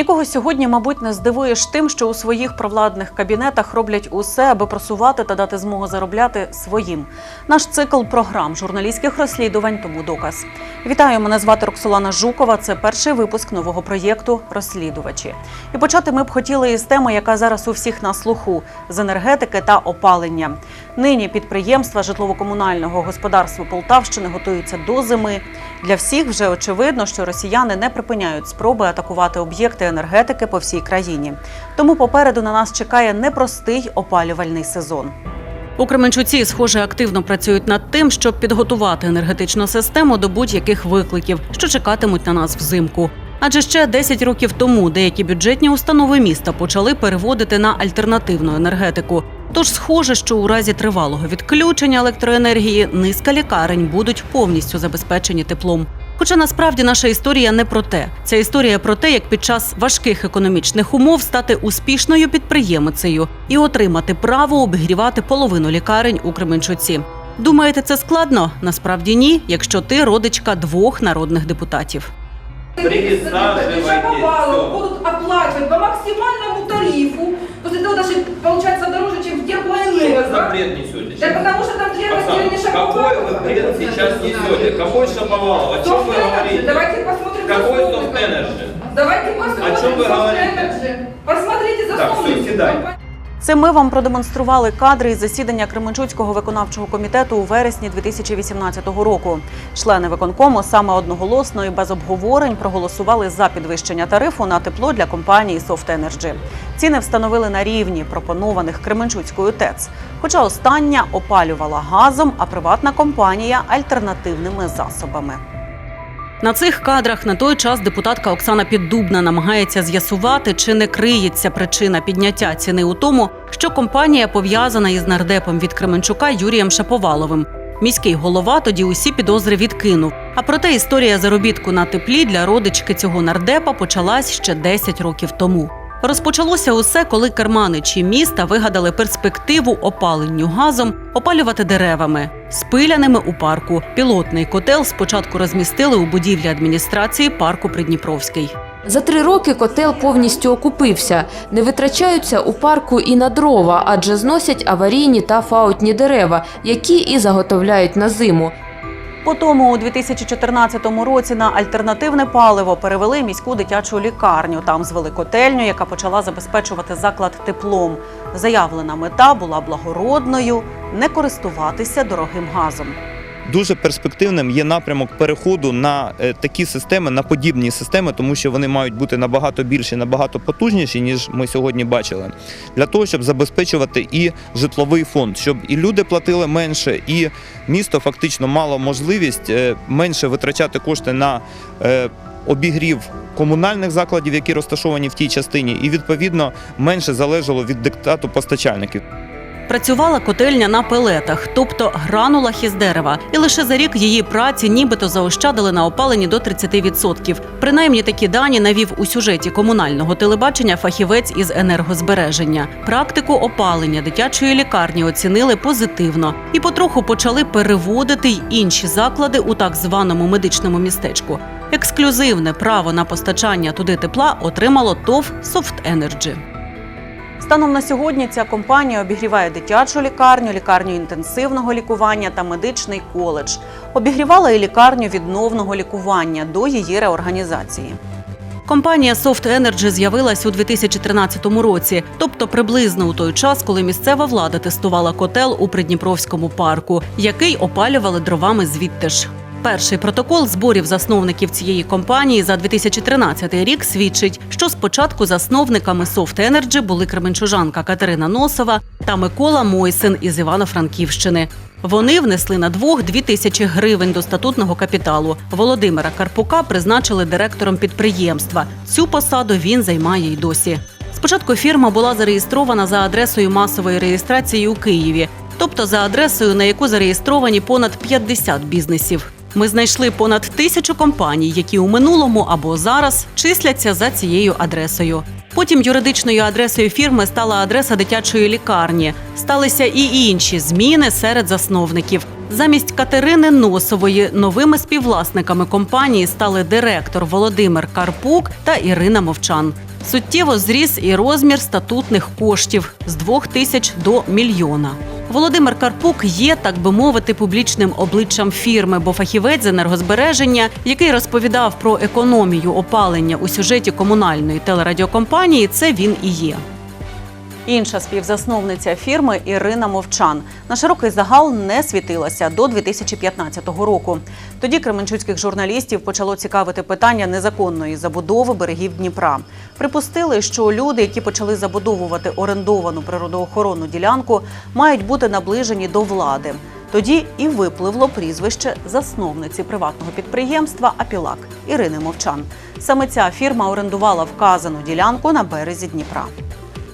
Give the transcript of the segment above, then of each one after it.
Нікого сьогодні, мабуть, не здивуєш тим, що у своїх провладних кабінетах роблять усе, аби просувати та дати змогу заробляти своїм. Наш цикл програм журналістських розслідувань тому доказ. Вітаю, мене звати Роксолана Жукова. Це перший випуск нового проєкту Розслідувачі. І почати ми б хотіли із теми, яка зараз у всіх на слуху з енергетики та опалення. Нині підприємства житлово-комунального господарства Полтавщини готуються до зими. Для всіх вже очевидно, що росіяни не припиняють спроби атакувати об'єкти енергетики по всій країні. Тому попереду на нас чекає непростий опалювальний сезон. У Кременчуці, схоже, активно працюють над тим, щоб підготувати енергетичну систему до будь-яких викликів, що чекатимуть на нас взимку. Адже ще 10 років тому деякі бюджетні установи міста почали переводити на альтернативну енергетику. Тож схоже, що у разі тривалого відключення електроенергії низка лікарень будуть повністю забезпечені теплом. Хоча насправді наша історія не про те. Ця історія про те, як під час важких економічних умов стати успішною підприємицею і отримати право обігрівати половину лікарень у Кременчуці. Думаєте, це складно? Насправді ні, якщо ти родичка двох народних депутатів. Присаживайтесь. Шаповалов будут оплачивать по максимальному тарифу. После того даже получается дороже, чем в Что вы теплоэнерго. за бред несете? Да потому что там две Оксана, раздельные какой вы бред сейчас несете? Какой Шаповалов? О чем вы говорите? Давайте посмотрим Какой засновника. Soft Energy? Давайте посмотрим О чем вы Soft говорите? Energy. Посмотрите Так, засновника. всё, седай. Це ми вам продемонстрували кадри із засідання Кременчуцького виконавчого комітету у вересні 2018 року. Члени виконкому саме одноголосно і без обговорень проголосували за підвищення тарифу на тепло для компанії Energy. Ціни встановили на рівні пропонованих Кременчуцькою ТЕЦ. Хоча остання опалювала газом, а приватна компанія альтернативними засобами. На цих кадрах на той час депутатка Оксана Піддубна намагається з'ясувати, чи не криється причина підняття ціни у тому, що компанія пов'язана із нардепом від Кременчука Юрієм Шаповаловим. Міський голова тоді усі підозри відкинув. А проте історія заробітку на теплі для родички цього нардепа почалась ще 10 років тому. Розпочалося усе, коли керманичі міста вигадали перспективу опаленню газом опалювати деревами, спиляними у парку. Пілотний котел спочатку розмістили у будівлі адміністрації парку Придніпровський. За три роки котел повністю окупився. Не витрачаються у парку і на дрова, адже зносять аварійні та фаутні дерева, які і заготовляють на зиму. Потому у 2014 році на альтернативне паливо перевели міську дитячу лікарню. Там звели котельню, яка почала забезпечувати заклад теплом. Заявлена мета була благородною не користуватися дорогим газом. Дуже перспективним є напрямок переходу на е, такі системи, на подібні системи, тому що вони мають бути набагато більші, набагато потужніші, ніж ми сьогодні бачили, для того, щоб забезпечувати і житловий фонд, щоб і люди платили менше, і місто фактично мало можливість е, менше витрачати кошти на е, обігрів комунальних закладів, які розташовані в тій частині, і відповідно менше залежало від диктату постачальників. Працювала котельня на пелетах, тобто гранулах із дерева, і лише за рік її праці нібито заощадили на опаленні до 30%. Принаймні такі дані навів у сюжеті комунального телебачення фахівець із енергозбереження. Практику опалення дитячої лікарні оцінили позитивно і потроху почали переводити й інші заклади у так званому медичному містечку. Ексклюзивне право на постачання туди тепла отримало ТОВ «Софт Енерджі». Станом на сьогодні ця компанія обігріває дитячу лікарню, лікарню інтенсивного лікування та медичний коледж. Обігрівала і лікарню відновного лікування до її реорганізації. Компанія Soft Energy з'явилась у 2013 році, тобто приблизно у той час, коли місцева влада тестувала котел у Придніпровському парку, який опалювали дровами звідти ж. Перший протокол зборів засновників цієї компанії за 2013 рік свідчить, що спочатку засновниками Soft Energy були кременчужанка Катерина Носова та Микола Мойсин із Івано-Франківщини. Вони внесли на двох дві тисячі гривень до статутного капіталу. Володимира Карпука призначили директором підприємства. Цю посаду він займає й досі. Спочатку фірма була зареєстрована за адресою масової реєстрації у Києві, тобто за адресою, на яку зареєстровані понад 50 бізнесів. Ми знайшли понад тисячу компаній, які у минулому або зараз числяться за цією адресою. Потім юридичною адресою фірми стала адреса дитячої лікарні. Сталися і інші зміни серед засновників. Замість Катерини Носової новими співвласниками компанії стали директор Володимир Карпук та Ірина Мовчан. Суттєво зріс і розмір статутних коштів з двох тисяч до мільйона. Володимир Карпук є, так би мовити, публічним обличчям фірми, бо фахівець з енергозбереження, який розповідав про економію опалення у сюжеті комунальної телерадіокомпанії, це він і є. Інша співзасновниця фірми Ірина Мовчан на широкий загал не світилася до 2015 року. Тоді кременчуцьких журналістів почало цікавити питання незаконної забудови берегів Дніпра. Припустили, що люди, які почали забудовувати орендовану природоохоронну ділянку, мають бути наближені до влади. Тоді і випливло прізвище засновниці приватного підприємства Апілак Ірини Мовчан. Саме ця фірма орендувала вказану ділянку на березі Дніпра.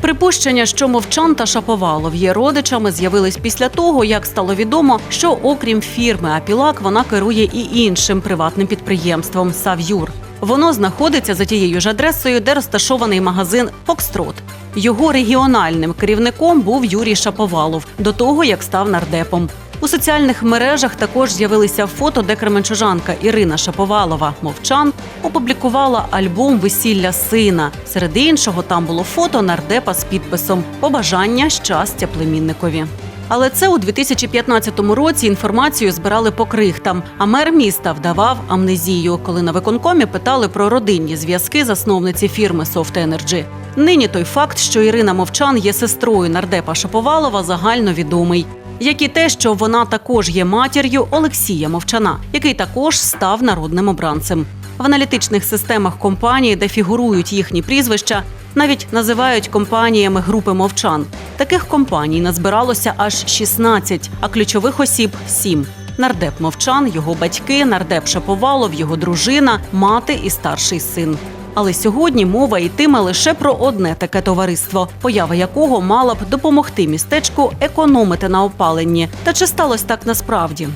Припущення, що Мовчан та Шаповалов є родичами, з'явились після того, як стало відомо, що окрім фірми Апілак вона керує і іншим приватним підприємством Сав'юр. Воно знаходиться за тією ж адресою, де розташований магазин Фокстрот. Його регіональним керівником був Юрій Шаповалов до того, як став нардепом. У соціальних мережах також з'явилися фото, де кременчужанка Ірина Шаповалова Мовчан опублікувала альбом Весілля сина. Серед іншого там було фото нардепа з підписом Побажання щастя племінникові. Але це у 2015 році інформацію збирали по крихтам. А мер міста вдавав амнезію, коли на виконкомі питали про родинні зв'язки засновниці фірми Soft Energy. Нині той факт, що Ірина Мовчан є сестрою нардепа Шаповалова, загально відомий. Як і те, що вона також є матір'ю Олексія Мовчана, який також став народним обранцем. В аналітичних системах компанії, де фігурують їхні прізвища, навіть називають компаніями групи мовчан. Таких компаній назбиралося аж 16, а ключових осіб 7. Нардеп мовчан, його батьки, нардеп Шаповалов, його дружина, мати і старший син. Але сьогодні мова йтиме лише про одне таке товариство, поява якого мала б допомогти містечку економити на опаленні. Та чи сталося так насправді?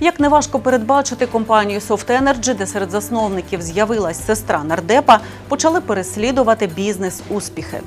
Як неважко передбачити компанію Soft Energy, де серед засновників з'явилась сестра нардепа, почали переслідувати бізнес-успіхи.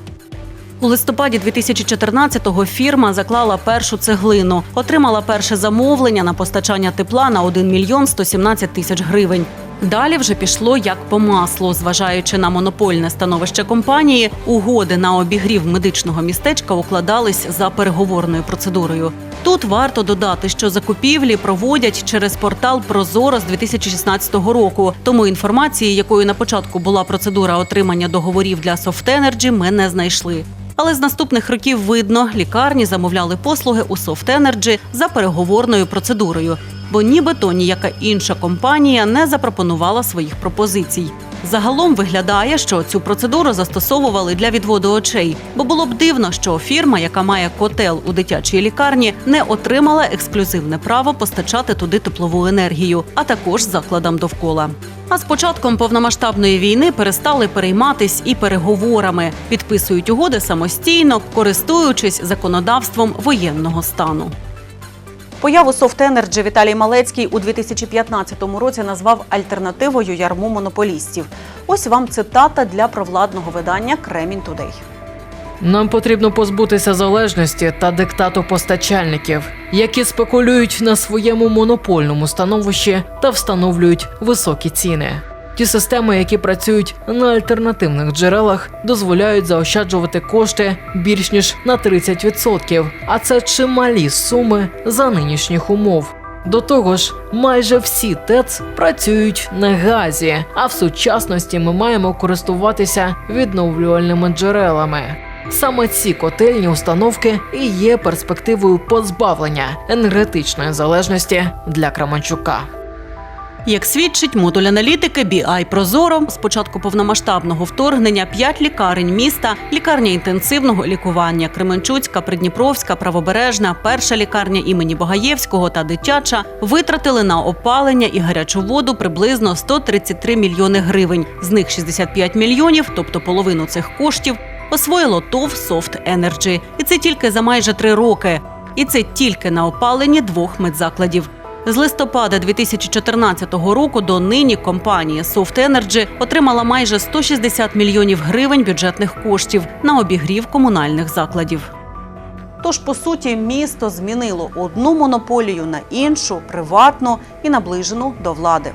У листопаді 2014-го фірма заклала першу цеглину, отримала перше замовлення на постачання тепла на 1 мільйон 117 тисяч гривень. Далі вже пішло як по маслу, зважаючи на монопольне становище компанії, угоди на обігрів медичного містечка укладались за переговорною процедурою. Тут варто додати, що закупівлі проводять через портал Прозоро з 2016 року. Тому інформації, якою на початку була процедура отримання договорів для Energy, ми не знайшли. Але з наступних років видно, лікарні замовляли послуги у Energy за переговорною процедурою, бо нібито ніяка інша компанія не запропонувала своїх пропозицій. Загалом виглядає, що цю процедуру застосовували для відводу очей, бо було б дивно, що фірма, яка має котел у дитячій лікарні, не отримала ексклюзивне право постачати туди теплову енергію, а також закладам довкола. А з початком повномасштабної війни перестали перейматись і переговорами, підписують угоди самостійно, користуючись законодавством воєнного стану. Появу Energy Віталій Малецький у 2015 році назвав альтернативою ярму монополістів. Ось вам цитата для провладного видання Кремінь Тудей. Нам потрібно позбутися залежності та диктату постачальників, які спекулюють на своєму монопольному становищі та встановлюють високі ціни. Ті системи, які працюють на альтернативних джерелах, дозволяють заощаджувати кошти більш ніж на 30%, а це чималі суми за нинішніх умов. До того ж, майже всі ТЕЦ працюють на газі, а в сучасності ми маємо користуватися відновлювальними джерелами. Саме ці котельні установки і є перспективою позбавлення енергетичної залежності для Кременчука. Як свідчить модуль аналітики BI Прозоро, з початку повномасштабного вторгнення п'ять лікарень міста, лікарня інтенсивного лікування Кременчуцька, Придніпровська, Правобережна, перша лікарня імені Богаєвського та дитяча витратили на опалення і гарячу воду приблизно 133 мільйони гривень. З них 65 мільйонів, тобто половину цих коштів, освоїло ТОВ Soft Energy. І це тільки за майже три роки. І це тільки на опаленні двох медзакладів. З листопада 2014 року до нині компанія Soft Energy отримала майже 160 мільйонів гривень бюджетних коштів на обігрів комунальних закладів. Тож, по суті, місто змінило одну монополію на іншу, приватну і наближену до влади.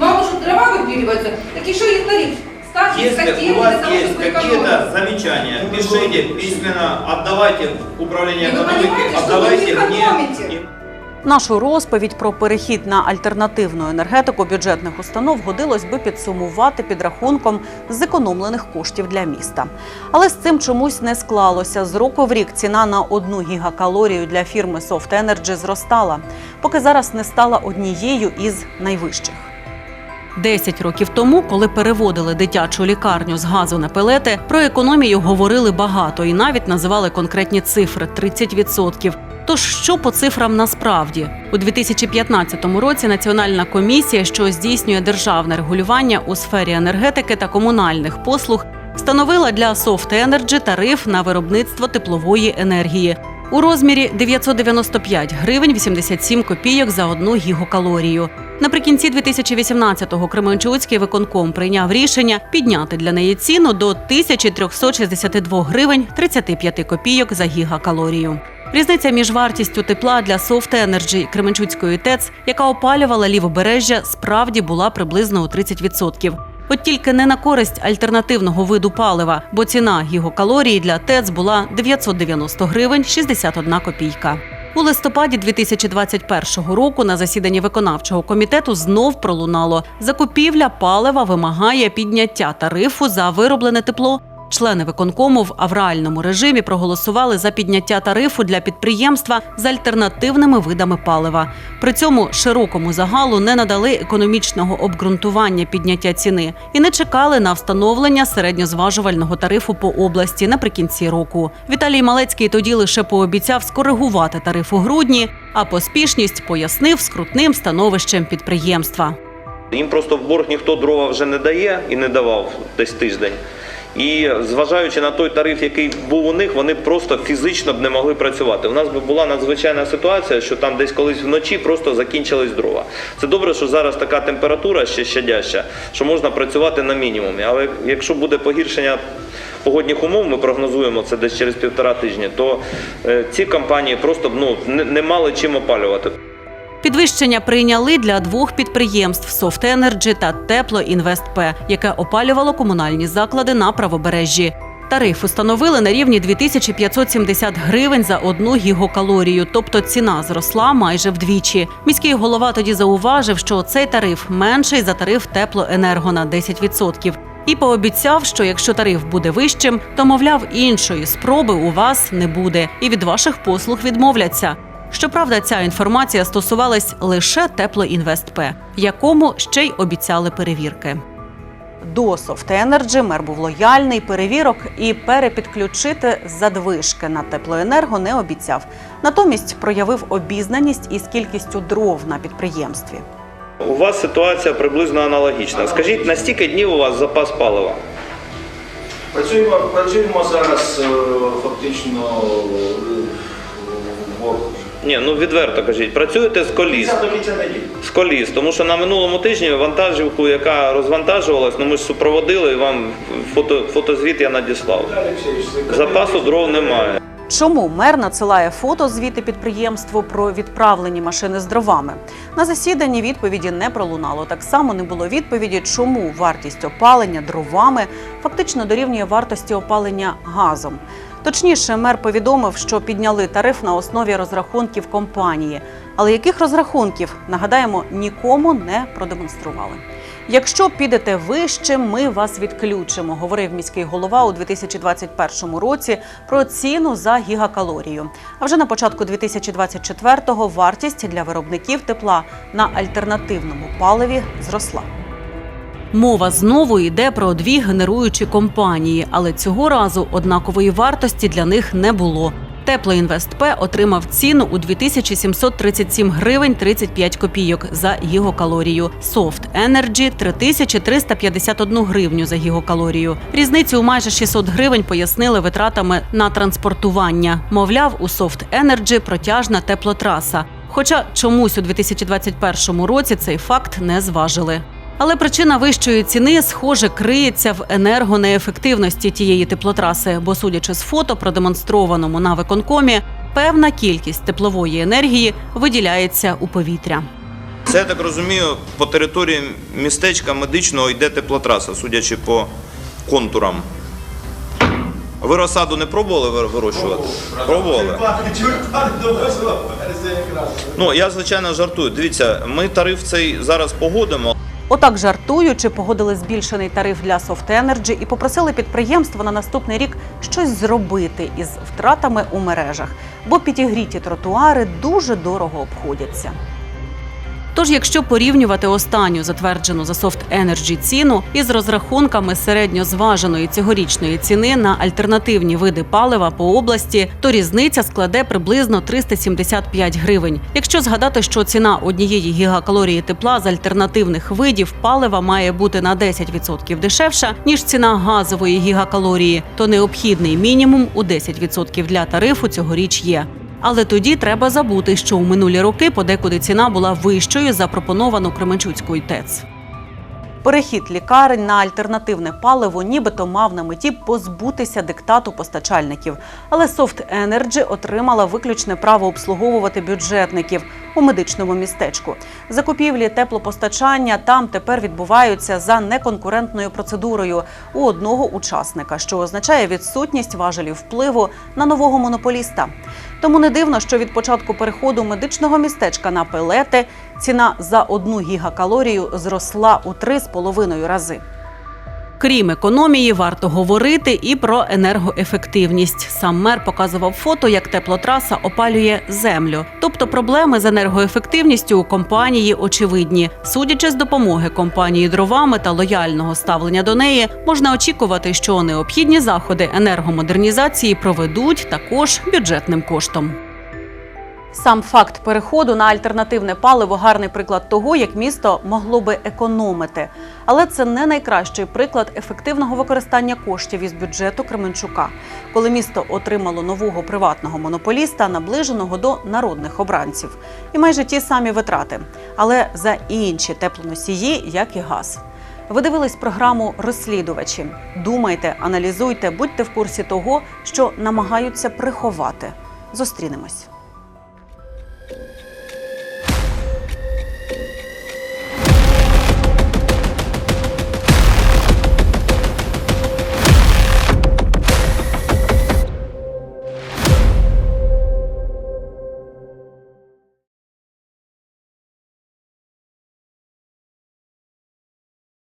Мало что дрова выпиливаются, так еще и тариф. Ставьте Если котельные у вас для того, есть чтобы какие-то экономить. замечания, пишите письменно, отдавайте в управление И вы экономики, понимаете, что вы отдавайте не мне. Нашу розповідь про перехід на альтернативну енергетику бюджетних установ годилось би підсумувати підрахунком зекономлених коштів для міста. Але з цим чомусь не склалося. З року в рік ціна на одну гігакалорію для фірми Soft Energy зростала, поки зараз не стала однією із найвищих. Десять років тому, коли переводили дитячу лікарню з газу на пелети, про економію говорили багато і навіть називали конкретні цифри 30%. Тож що по цифрам насправді? У 2015 році Національна комісія, що здійснює державне регулювання у сфері енергетики та комунальних послуг, встановила для Soft Energy тариф на виробництво теплової енергії у розмірі 995 гривень 87 копійок за одну гігакалорію. Наприкінці 2018-го Кременчуцький виконком прийняв рішення підняти для неї ціну до 1362 гривень 35 копійок за гігакалорію. Різниця між вартістю тепла для Soft Energy Кременчуцької ТЕЦ, яка опалювала лівобережжя, справді була приблизно у 30%. От тільки не на користь альтернативного виду палива, бо ціна гігакалорії для ТЕЦ була 990 гривень 61 копійка. У листопаді 2021 року на засіданні виконавчого комітету знов пролунало закупівля палива вимагає підняття тарифу за вироблене тепло. Члени виконкому в авральному режимі проголосували за підняття тарифу для підприємства з альтернативними видами палива. При цьому широкому загалу не надали економічного обґрунтування підняття ціни і не чекали на встановлення середньозважувального тарифу по області наприкінці року. Віталій Малецький тоді лише пообіцяв скоригувати тариф у грудні, а поспішність пояснив скрутним становищем підприємства. Їм просто в борг ніхто дрова вже не дає і не давав десь тиждень. І зважаючи на той тариф, який був у них, вони просто фізично б не могли працювати. У нас би була надзвичайна ситуація, що там десь колись вночі просто закінчились дрова. Це добре, що зараз така температура ще щадяща, що можна працювати на мінімумі. Але якщо буде погіршення погодних умов, ми прогнозуємо це десь через півтора тижні, то е, ці компанії просто ну, не, не мали чим опалювати. Підвищення прийняли для двох підприємств Energy та Тепло Інвест П, яке опалювало комунальні заклади на правобережжі. Тариф установили на рівні 2570 гривень за одну гігакалорію, тобто ціна зросла майже вдвічі. Міський голова тоді зауважив, що цей тариф менший за тариф теплоенерго на 10%. І пообіцяв, що якщо тариф буде вищим, то мовляв іншої спроби у вас не буде, і від ваших послуг відмовляться. Щоправда, ця інформація стосувалась лише Теплоінвестп, якому ще й обіцяли перевірки. До Soft Energy мер був лояльний, перевірок і перепідключити задвижки на теплоенерго не обіцяв. Натомість проявив обізнаність із кількістю дров на підприємстві. У вас ситуація приблизно аналогічна. Скажіть, на стільки днів у вас запас палива? Працюємо, працюємо зараз е, фактично е. Ні, ну відверто кажіть, працюєте з коліс. З коліс, тому що на минулому тижні вантажівку, яка розвантажувалась, ну ми ж супроводили, і вам фото, фотозвіт я надіслав. Запасу дров немає. Чому мер надсилає фото звіти підприємству про відправлені машини з дровами? На засіданні відповіді не пролунало. Так само не було відповіді, чому вартість опалення дровами фактично дорівнює вартості опалення газом. Точніше, мер повідомив, що підняли тариф на основі розрахунків компанії. Але яких розрахунків нагадаємо нікому не продемонстрували. Якщо підете вище, ми вас відключимо, говорив міський голова у 2021 році про ціну за гігакалорію. А вже на початку 2024-го вартість для виробників тепла на альтернативному паливі зросла. Мова знову йде про дві генеруючі компанії, але цього разу однакової вартості для них не було. Теплоінвестп отримав ціну у 2737 гривень 35 копійок за гігакалорію. Soft Energy – 3351 гривню за гігакалорію. Різницю у майже 600 гривень пояснили витратами на транспортування. Мовляв, у Soft Energy протяжна теплотраса. Хоча чомусь у 2021 році цей факт не зважили. Але причина вищої ціни, схоже, криється в енергонеефективності тієї теплотраси, бо, судячи з фото, продемонстрованому на виконкомі, певна кількість теплової енергії виділяється у повітря. Це я так розумію, по території містечка медичного йде теплотраса, судячи по контурам. Ви розсаду не пробували вирощувати? Пробували. Ну, я звичайно жартую. Дивіться, ми тариф цей зараз погодимо. Отак жартуючи, погодили збільшений тариф для Soft і попросили підприємство на наступний рік щось зробити із втратами у мережах, бо підігріті тротуари дуже дорого обходяться. Тож, якщо порівнювати останню затверджену за Soft Energy ціну із розрахунками середньозваженої цьогорічної ціни на альтернативні види палива по області, то різниця складе приблизно 375 гривень. Якщо згадати, що ціна однієї гігакалорії тепла з альтернативних видів палива має бути на 10% дешевша ніж ціна газової гігакалорії, то необхідний мінімум у 10% для тарифу цьогоріч є. Але тоді треба забути, що у минулі роки подекуди ціна була вищою за пропоновану Кременчуцькою ТЕЦ. Перехід лікарень на альтернативне паливо нібито мав на меті позбутися диктату постачальників. Але Soft Energy отримала виключне право обслуговувати бюджетників у медичному містечку. Закупівлі теплопостачання там тепер відбуваються за неконкурентною процедурою у одного учасника, що означає відсутність важелів впливу на нового монополіста. Тому не дивно, що від початку переходу медичного містечка на пелети ціна за одну гігакалорію зросла у 3,5 рази. Крім економії, варто говорити і про енергоефективність. Сам мер показував фото, як теплотраса опалює землю. Тобто проблеми з енергоефективністю у компанії очевидні. Судячи з допомоги компанії дровами та лояльного ставлення до неї, можна очікувати, що необхідні заходи енергомодернізації проведуть також бюджетним коштом. Сам факт переходу на альтернативне паливо гарний приклад того, як місто могло би економити. Але це не найкращий приклад ефективного використання коштів із бюджету Кременчука, коли місто отримало нового приватного монополіста, наближеного до народних обранців, і майже ті самі витрати, але за інші теплоносії, як і газ. Ви дивились програму Розслідувачі. Думайте, аналізуйте, будьте в курсі того, що намагаються приховати. Зустрінемось.